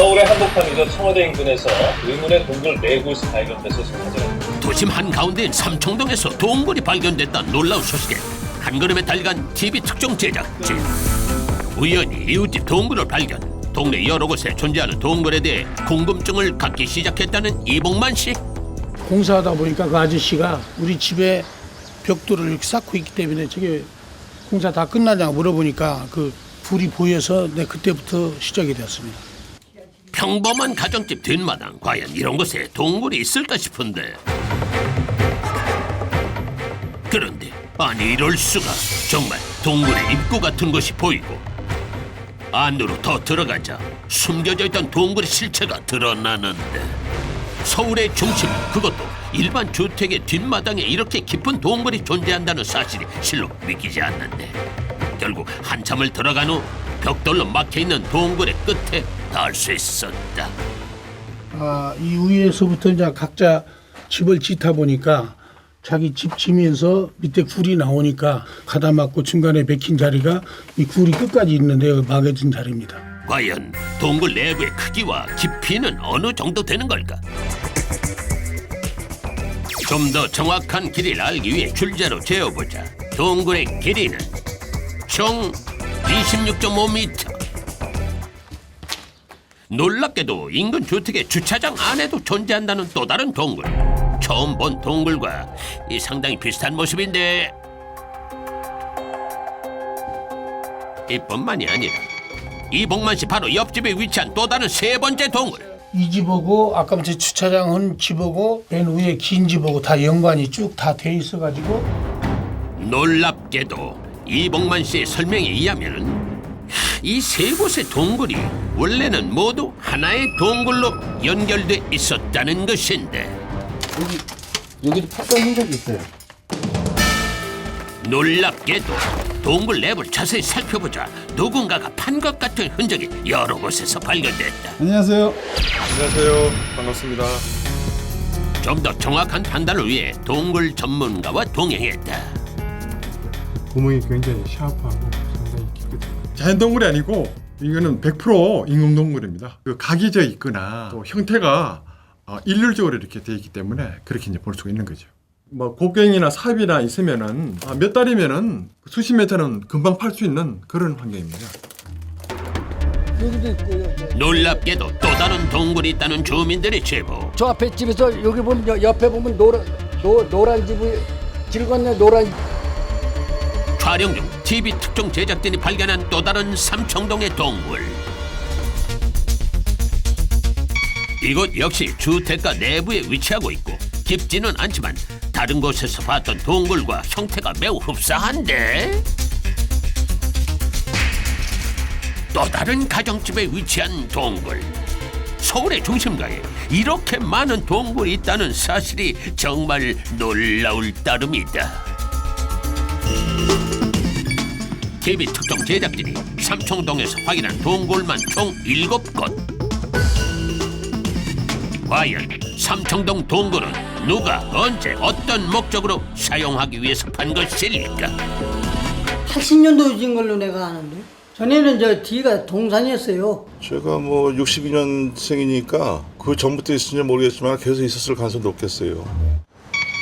서울의 한복판이죠. 청와대 인근에서 의문의 동굴 네 곳이 발견돼서 지금 화제가 도심 한가운데인 삼청동에서 동굴이 발견됐다. 놀라운 소식에 한 걸음에 달간 TV 특종 제작진 우연히 이웃집 동굴을 발견. 동네 여러 곳에 존재하는 동굴에 대해 궁금증을 갖기 시작했다는 이봉만 씨. 공사하다 보니까 그 아저씨가 우리 집에 벽돌을 이렇게 쌓고 있기 때문에 저게 공사 다 끝나냐고 물어보니까 그 불이 보여서 내 그때부터 시작이 되었습니다. 평범한 가정집 뒷마당. 과연 이런 곳에 동굴이 있을까 싶은데. 그런데 아니 이럴 수가. 정말 동굴의 입구 같은 것이 보이고. 안으로 더 들어가자. 숨겨져 있던 동굴의 실체가 드러나는데. 서울의 중심 그것도 일반 주택의 뒷마당에 이렇게 깊은 동굴이 존재한다는 사실이 실로 믿기지 않는데. 결국 한참을 들어간 후 벽돌로 막혀 있는 동굴의 끝에 닿을 수 있었다. 아, 이 위에서부터 이제 각자 집을 짓다 보니까 자기 집 지면서 밑에 굴이 나오니까 가다 맞고 중간에 박힌 자리가 이 굴이 끝까지 있는데 막아진 자리입니다. 과연 동굴 내부의 크기와 깊이는 어느 정도 되는 걸까? 좀 더 정확한 길이를 알기 위해 줄자로 재어보자. 동굴의 길이는 총 26.5m. 놀랍게도 인근 주택의 주차장 안에도 존재한다는 또 다른 동굴. 처음 본 동굴과 이 상당히 비슷한 모습인데 이뿐만이 아니라 이봉만 씨 바로 옆집에 위치한 또 다른 세 번째 동굴. 이 집하고 아까 제 주차장 한 집하고 맨 위에 긴 집하고 다 연관이 쭉 다 돼 있어가지고 놀랍게도 이봉만 씨의 설명에 의하면 이 세 곳의 동굴이 원래는 모두 하나의 동굴로 연결돼 있었다는 것인데 여기도 팠던 흔적이 있어요. 놀랍게도 동굴 내부를 자세히 살펴보자 누군가가 판 것 같은 흔적이 여러 곳에서 발견됐다. 안녕하세요. 안녕하세요. 반갑습니다. 좀 더 정확한 판단을 위해 동굴 전문가와 동행했다. 구멍이 굉장히 샤프하고. 자연 동굴이 아니고 이거는 100% 인공 동굴입니다. 그 각이 져 있거나 또 형태가 어, 일률적으로 이렇게 되어 있기 때문에 그렇게 이제 볼 수가 있는 거죠. 뭐 곡괭이나 삽이나 있으면은 아, 몇 달이면은 수십 메터는 금방 팔 수 있는 그런 환경입니다. 여기도 있고요. 놀랍게도 또 다른 동굴이 있다는 주민들의 제보. 저 앞에 집에서 여기 보면 여- 옆에 보면 노란 노, 노란 집이 길 건너 노란 촬영 중 TV 특종 제작진이 발견한 또 다른 삼청동의 동굴. 이곳 역시 주택가 내부에 위치하고 있고 깊지는 않지만 다른 곳에서 봤던 동굴과 형태가 매우 흡사한데 또 다른 가정집에 위치한 동굴. 서울의 중심가에 이렇게 많은 동굴이 있다는 사실이 정말 놀라울 따름이다. TV 특종 제작진이 삼청동에서 확인한 동굴만 총 일곱 곳. 과연 삼청동 동굴은 누가 언제 어떤 목적으로 사용하기 위해서 판 것일까? 80년도 진 걸로 내가 아는데 전에는 저 뒤가 동산이었어요. 제가 뭐 62년생이니까 그 전부터 있었는지 모르겠지만 계속 있었을 가능성이 높겠어요.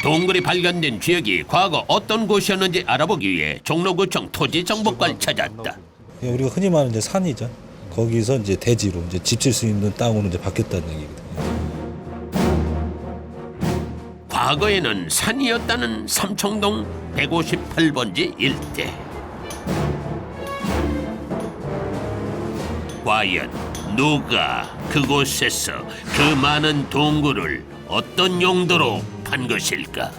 동굴이 발견된 지역이 과거 어떤 곳이었는지 알아보기 위해 종로구청 토지정보과를 찾았다. 예, 우리가 흔히 말하는 이제 산이죠. 거기서 이제 대지로 이제 집질수 있는 땅으로 이제 바뀌었다는 얘기거든요. 과거에는 산이었다는 삼청동 158번지 일대. 과연 누가 그곳에서 그 많은 동굴을 어떤 용도로 판 것일까?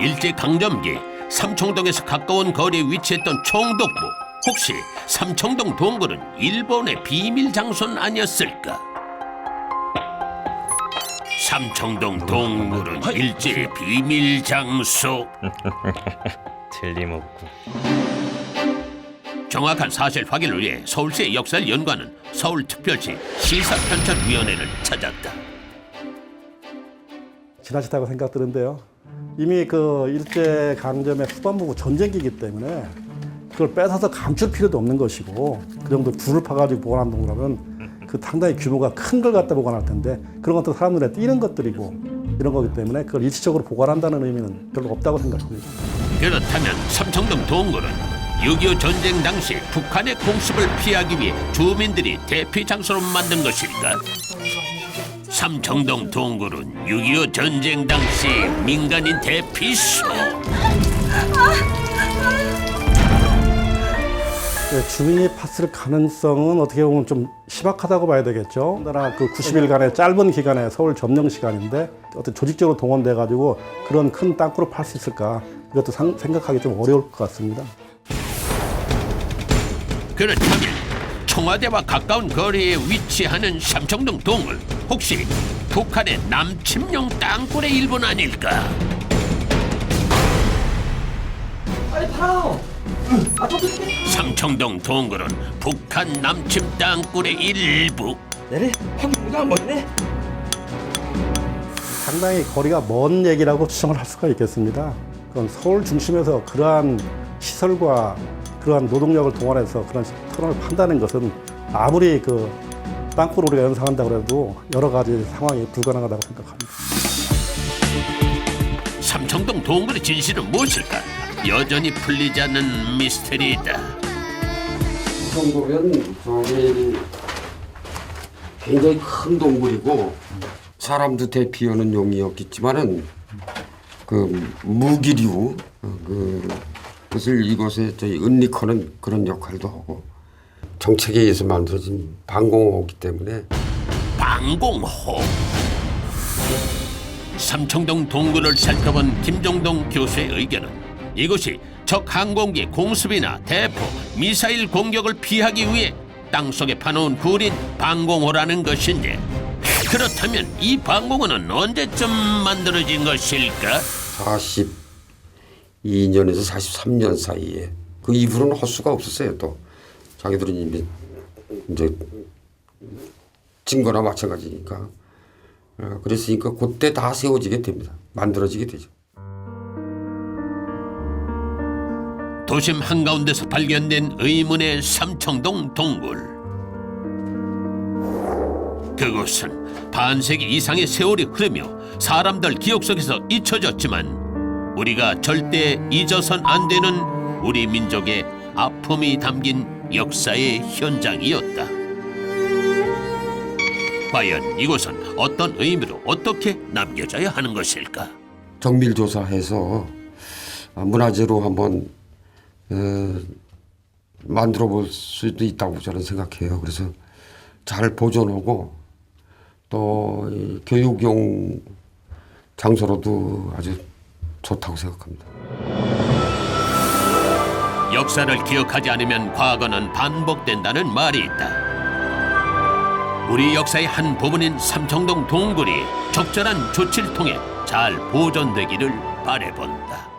일제 강점기 삼청동에서 가까운 거리에 위치했던 총독부 혹시 삼청동 동굴은 일본의 비밀 장소는 아니었을까? 삼청동 동굴은 일제의 비밀 장소 틀림없고 정확한 사실 확인을 위해 서울시의 역사를 연구하는 서울특별시 시사편찬위원회를 찾았다. 지나치다고 생각 드는데요. 이미 그 일제 강점의 후반부 전쟁기이기 때문에 그걸 뺏어서 감출 필요도 없는 것이고 그 정도 줄을 파가지고 보관한 동그라면 그 상당히 규모가 큰 걸 갖다 보관할 텐데 그런 것도 사람 눈에 띄는 것들이고 이런 거기 때문에 그걸 일시적으로 보관한다는 의미는 별로 없다고 생각합니다. 그렇다면 삼청동 동굴은 6.25 전쟁 당시 북한의 공습을 피하기 위해 주민들이 대피 장소로 만든 것일까? 삼청동 동굴은 6.25 전쟁 당시 민간인 대피소. 네, 주민이 팠을 가능성은 어떻게 보면 좀 희박하다고 봐야 되겠죠. 더나 그 90일간의 짧은 기간의 서울 점령 시간인데 어떤 조직적으로 동원돼 가지고 그런 큰 땅굴을 팔 수 있을까 이것도 상- 생각하기 좀 어려울 것 같습니다. 그렇다면 청와대와 가까운 거리에 위치하는 삼청동 동굴 혹시 북한의 남침용 땅굴의 일본 아닐까? 삼청동 동굴은 북한 남침 땅굴의 일부. 상당히 거리가 먼 얘기라고 추정을 할 수가 있겠습니다. 그건 서울 중심에서 그러한 시설과 그러한 노동력을 동원해서 그런 토론을 판다는 것은 아무리 그 땅굴 우리가 연상한다고 해도 여러 가지 상황이 불가능하다고 생각합니다. 삼청동 동굴의 진실은 무엇일까? 여전히 풀리지 않는 미스터리다. 이 정도면 저기 굉장히 큰 동굴이고 사람도 대피하는 용이었겠지만은 그 무기류 어, 그 것을 이곳에 저희 은리커는 그런 역할도 하고 정책에 의해서 만들어진 방공호기 때문에 방공호. 삼청동 동굴을 살펴본 김종동 교수의 의견은 이곳이 적 항공기 공습이나 대포, 미사일 공격을 피하기 위해 땅속에 파놓은 굴인 방공호라는 것인데 그렇다면 이 방공호는 언제쯤 만들어진 것일까? 42년에서 43년 사이에. 그 이후로는 할 수가 없었어요 또. 자기들은 이미 이제 증거나 마찬가지니까. 어, 그랬으니까 그때 다 세워지게 됩니다. 만들어지게 되죠. 도심 한가운데서 발견된 의문의 삼청동 동굴. 그곳은 반세기 이상의 세월이 흐르며 사람들 기억 속에서 잊혀졌지만 우리가 절대 잊어선 안 되는 우리 민족의 아픔이 담긴 역사의 현장이었다. 과연 이곳은 어떤 의미로 어떻게 남겨져야 하는 것일까? 정밀 조사해서 문화재로 한번 어, 만들어 볼 수도 있다고 저는 생각해요. 그래서 잘 보존하고 또이 교육용 장소로도 아주 좋다고 생각합니다. 역사를 기억하지 않으면 과거는 반복된다는 말이 있다. 우리 역사의 한 부분인 삼청동 동굴이 적절한 조치를 통해 잘 보존되기를 바래본다.